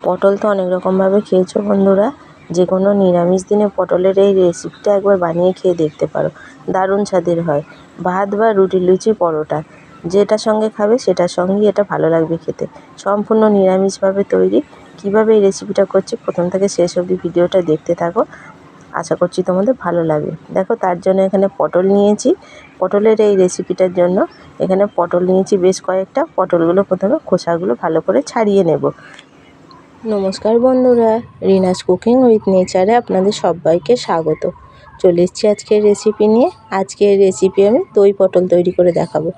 পটল তো অনেক রকমভাবে খেয়েছো বন্ধুরা। যে কোনো নিরামিষ দিনে পটলের এই রেসিপিটা একবার বানিয়ে খেয়ে দেখতে পারো। দারুণ স্বাদের হয়। ভাত বা রুটি লুচি পরোটা যেটার সঙ্গে খাবে সেটার সঙ্গেই এটা ভালো লাগবে খেতে। সম্পূর্ণ নিরামিষভাবে তৈরি। কীভাবে এই রেসিপিটা করছি প্রথম থেকে শেষ অবধি ভিডিওটা দেখতে থাকো। আশা করছি তোমাদের ভালো লাগবে। দেখো তার জন্য এখানে পটল নিয়েছি। পটলের এই রেসিপিটার জন্য এখানে পটল নিয়েছি বেশ কয়েকটা। পটলগুলো প্রথমে খোসাগুলো ভালো করে ছাড়িয়ে নেব। নমস্কার বন্ধুরা, রিনাস কুকিং উইথ নেচারে আপনাদের সবাইকে স্বাগত। চলে এসেছি আজকের রেসিপি নিয়ে। আজকের রেসিপি আমি দই পটল তৈরি করে দেখাবো।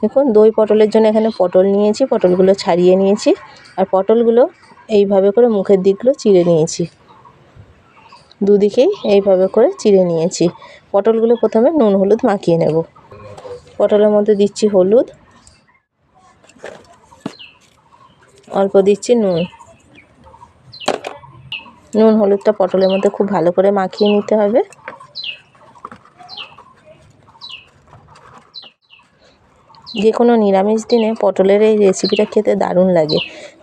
দেখুন, দই পটলের জন্য এখানে পটল নিয়েছি, পটলগুলো ছাড়িয়ে নিয়েছি, আর পটলগুলো এইভাবে করে মুখের দিকগুলো চিড়ে নিয়েছি। দুদিকেই এইভাবে করে চিড়ে নিয়েছি। পটলগুলো প্রথমে নুন, হলুদ মাখিয়ে নেব। পটলের মধ্যে দিচ্ছি হলুদ, অল্প দিচ্ছি নুন। নুন, হলুদটা পটলের মধ্যে খুব ভালো করে মাখিয়ে নিতে হবে। যে কোনো নিরামিষ দিনে পটলের এই রেসিপিটা খেতে দারুণ লাগে।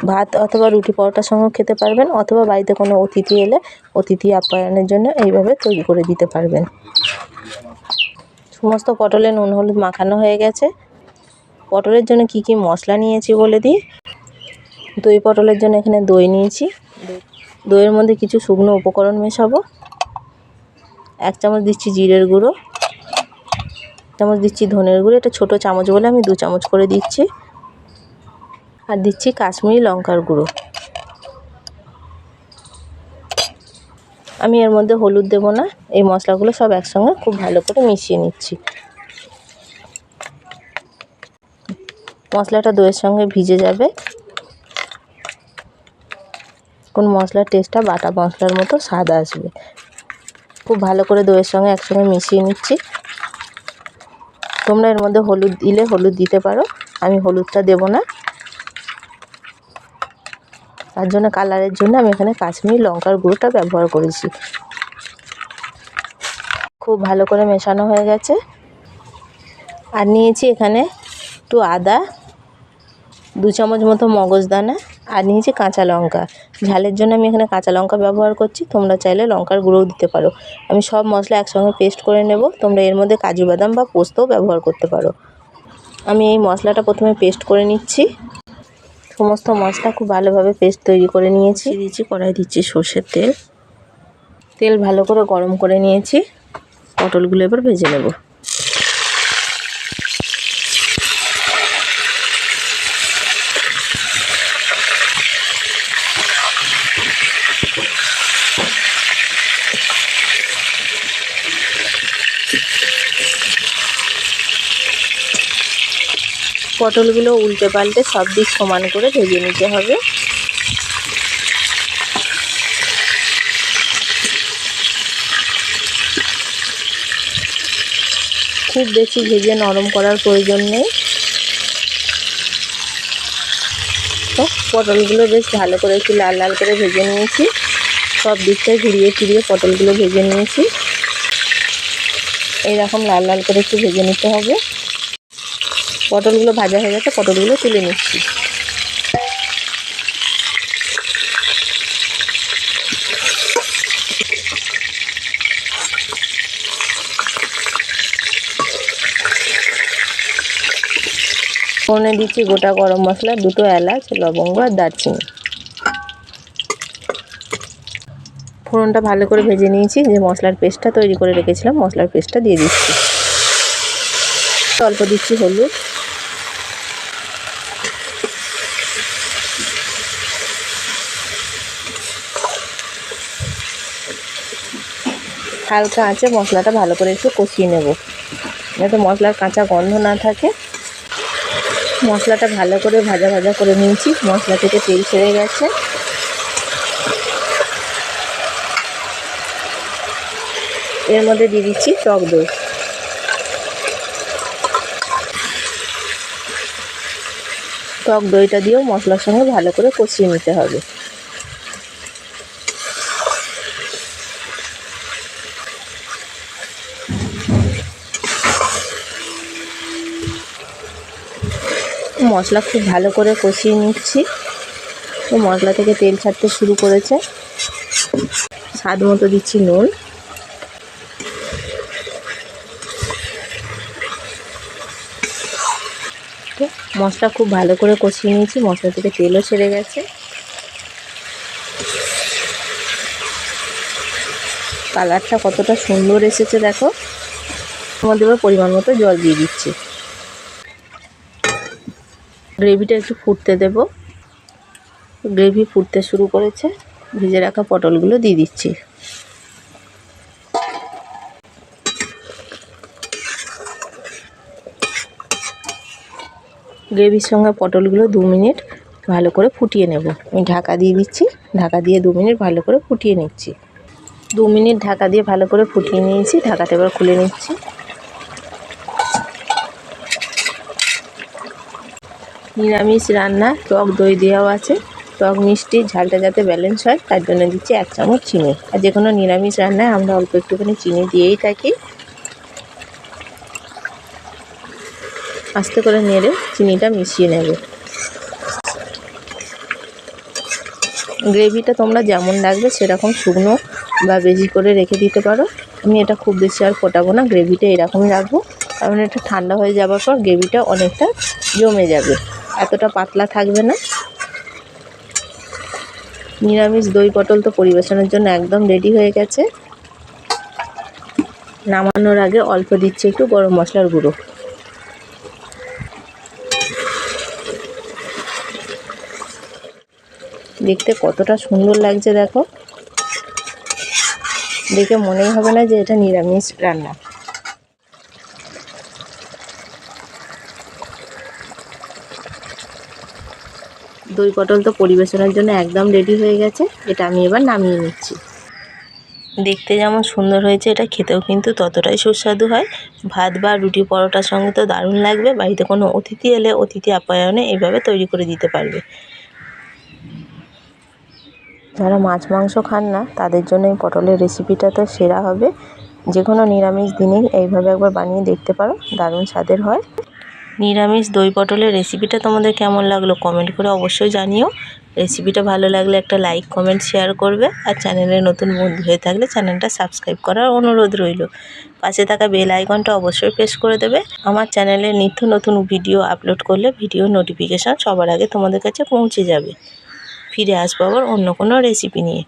ভাত অথবা রুটি পরোটার সঙ্গেও খেতে পারবেন, অথবা বাড়িতে কোনো অতিথি এলে অতিথি আপ্যায়নের জন্য এইভাবে তৈরি করে দিতে পারবেন। সমস্ত পটলে নুন, হলুদ মাখানো হয়ে গেছে। পটলের জন্য কি কি মশলা নিয়েছি বলে দিই? দই পটলের জন্য এখানে দই নিয়েছি। দইয়ের মধ্যে কিছু শুকনো উপকরণ মেশাবো। এক চামচ দিচ্ছি জিরের গুঁড়ো চামচ দিচ্ছি ধনের গুঁড়ো, এটা ছোটো চামচ বলে আমি দু চামচ করে দিচ্ছি। আর দিচ্ছি কাশ্মীরি লঙ্কার গুঁড়ো। আমি এর মধ্যে হলুদ দেবো না, এই মশলাগুলো সব একসঙ্গে খুব ভালো করে মিশিয়ে নিচ্ছি। মশলাটা দইয়ের সঙ্গে ভিজে যাবে। কোন মশলার টেস্টটা বাটা মশলার মতো স্বাদ আসবে। খুব ভালো করে দইয়ের সঙ্গে একসঙ্গে মিশিয়ে নিচ্ছি। তোমরা এর মধ্যে হলুদ দিলে হলুদ দিতে পারো, আমি হলুদটা দেব না। তার জন্য কালারের জন্য আমি এখানে কাশ্মীরি লঙ্কার গুঁড়োটা ব্যবহার করেছি। খুব ভালো করে মেশানো হয়ে গেছে। আর নিয়েছি এখানে একটু আদা, দু চামচ মতো মগজদানা। আর নিয়েছি কাঁচা লঙ্কা। ঝালের জন্য আমি এখানে কাঁচা লঙ্কা ব্যবহার করছি, তোমরা চাইলে লঙ্কার গুঁড়োও দিতে পারো। আমি সব মশলা একসঙ্গে পেস্ট করে নেব, তোমরা এর মধ্যে কাজু বাদাম বা পোস্তও ব্যবহার করতে পারো। আমি এই মশলাটা প্রথমে পেস্ট করে নিচ্ছি। সমস্ত মশলা খুব ভালোভাবে পেস্ট তৈরি করে নিয়েছি। দিচ্ছি, কড়াই দিচ্ছি সর্ষের তেল। তেল ভালো করে গরম করে নিয়েছি। পটলগুলো এবার ভেজে নেব। পটলগুলো উল্টে পাল্টে সব দিক সমান করে ভেজে নিতে হবে। খুব বেশি ভেজে নরম করার প্রয়োজন নেই। তো পটলগুলো বেশ ভালো করে একটু লাল লাল করে ভেজে নিয়েছি। সব দিকটায় ঘুরিয়ে ফিরিয়ে পটলগুলো ভেজে নিয়েছি। এইরকম লাল লাল করে একটু ভেজে নিতে হবে। পটলগুলো ভাজা হয়ে গেছে, পটলগুলো তুলে নিচ্ছি। ফোনে দিচ্ছি গোটা গরম মশলা, দুটো এলাচ, লবঙ্গ আর দারচিনি। ফোড়নটা ভালো করে ভেজে নিয়েছি, যে মশলার পেস্টটা তৈরি করে রেখেছিলাম, মশলার পেস্টটা দিয়ে দিচ্ছি। অল্প দিচ্ছি হলুদ। হালকা আঁচে মশলাটা ভালো করে একটু কষিয়ে নেব। যাতে মশলার কাঁচা গন্ধ না থাকে। মশলাটা ভালো করে ভাজা ভাজা করে নিয়েছি। মশলা থেকে তেল ছেড়ে গেছে। এর মধ্যে দিয়ে দিচ্ছি টক দই। টক দইটা দিয়েও মশলার সঙ্গে ভালো করে কষিয়ে নিতে হবে। মশলা খুব ভালো করে কষিয়ে নিচ্ছি। তো মশলা থেকে তেল ছাড়তে শুরু করেছে। স্বাদ মতো দিচ্ছি নুন। মশলা খুব ভালো করে কষিয়ে নিয়েছি। মশলা থেকে তেলও ছেড়ে গেছে। কালারটা কতটা সুন্দর এসেছে দেখো। তোমাদের পরিমাণ মতো জল দিয়ে দিচ্ছি। গ্রেভিটা একটু ফুটতে দেব। গ্রেভি ফুটতে শুরু করেছে। ভেজে রাখা পটলগুলো দিয়ে দিচ্ছি। গ্রেভির সঙ্গে পটলগুলো দু মিনিট ভালো করে ফুটিয়ে নেব। আমি ঢাকা দিয়ে দিচ্ছি। ঢাকা দিয়ে দু মিনিট ভালো করে ফুটিয়ে নিচ্ছি। দু মিনিট ঢাকা দিয়ে ভালো করে ফুটিয়ে নিয়েছি। ঢাকাটা এবার খুলে নিচ্ছি। নিরামিষ রান্না, টক দই দেওয়াও আছে। টক মিষ্টি, ঝালটা যাতে ব্যালেন্স হয়, তার জন্য দিচ্ছি এক চামচ চিনি। আর যে কোনো নিরামিষ রান্নায় আমরা অল্প একটুখানি চিনি দিয়েই থাকি। আস্তে করে নেড়ে চিনিটা মিশিয়ে নেবে। গ্রেভিটা তোমরা যেমন লাগবে সেরকম শুকনো বা বেশি করে রেখে দিতে পারো। আমি এটা খুব বেশি আর ফোটাবো না, গ্রেভিটা এরকমই রাখব। কারণ এটা ঠান্ডা হয়ে যাওয়ার পর গ্রেভিটা অনেকটা জমে যাবে। এতটা পাতলা থাকবে না। নিরামিষ দই পটল তো পরিবেশনের জন্য একদম রেডি হয়ে গেছে। নামানোর আগে অল্প দিচ্ছে একটু গরম মশলার গুঁড়ো। দেখতে কতটা সুন্দর লাগছে দেখো। দেখে মনেই হবে না যে এটা নিরামিষ রান্না। দই পটল তো পরিবেশনের জন্য একদম রেডি হয়ে গেছে। এটা আমি এবার নামিয়ে নিচ্ছি। দেখতে যেমন সুন্দর হয়েছে এটা খেতেও কিন্তু ততটাই সুস্বাদু হয়। ভাত বা রুটি পরোটার সঙ্গে তো দারুণ লাগবে বাড়িতে কোনো অতিথি এলে অতিথি আপ্যায়নে এইভাবে তৈরি করে দিতে পারবে। যারা মাছ মাংস খান না তাদের জন্য এই পটলের রেসিপিটা তো সেরা হবে। যে কোনো নিরামিষ দিনেই এইভাবে একবার বানিয়ে দেখতে পারো দারুণ স্বাদের হয়। নিরামিষ দই পটলের রেসিপিটা তোমাদের কেমন লাগল কমেন্ট করে অবশ্যই জানিও। রেসিপিটা ভালো লাগলে একটা লাইক কমেন্ট শেয়ার করবে। আর চ্যানেলে নতুন বন্ধু হয়ে থাকলে চ্যানেলটা সাবস্ক্রাইব করার অনুরোধ রইল। পাশে থাকা বেল আইকনটা অবশ্যই প্রেস করে দেবে। আমার চ্যানেলে নিত্য নতুন ভিডিও আপলোড করলে ভিডিও নোটিফিকেশান সবার আগে তোমাদের কাছে পৌঁছে যাবে। ফিরে আসব আবার অন্য কোনো রেসিপি নিয়ে।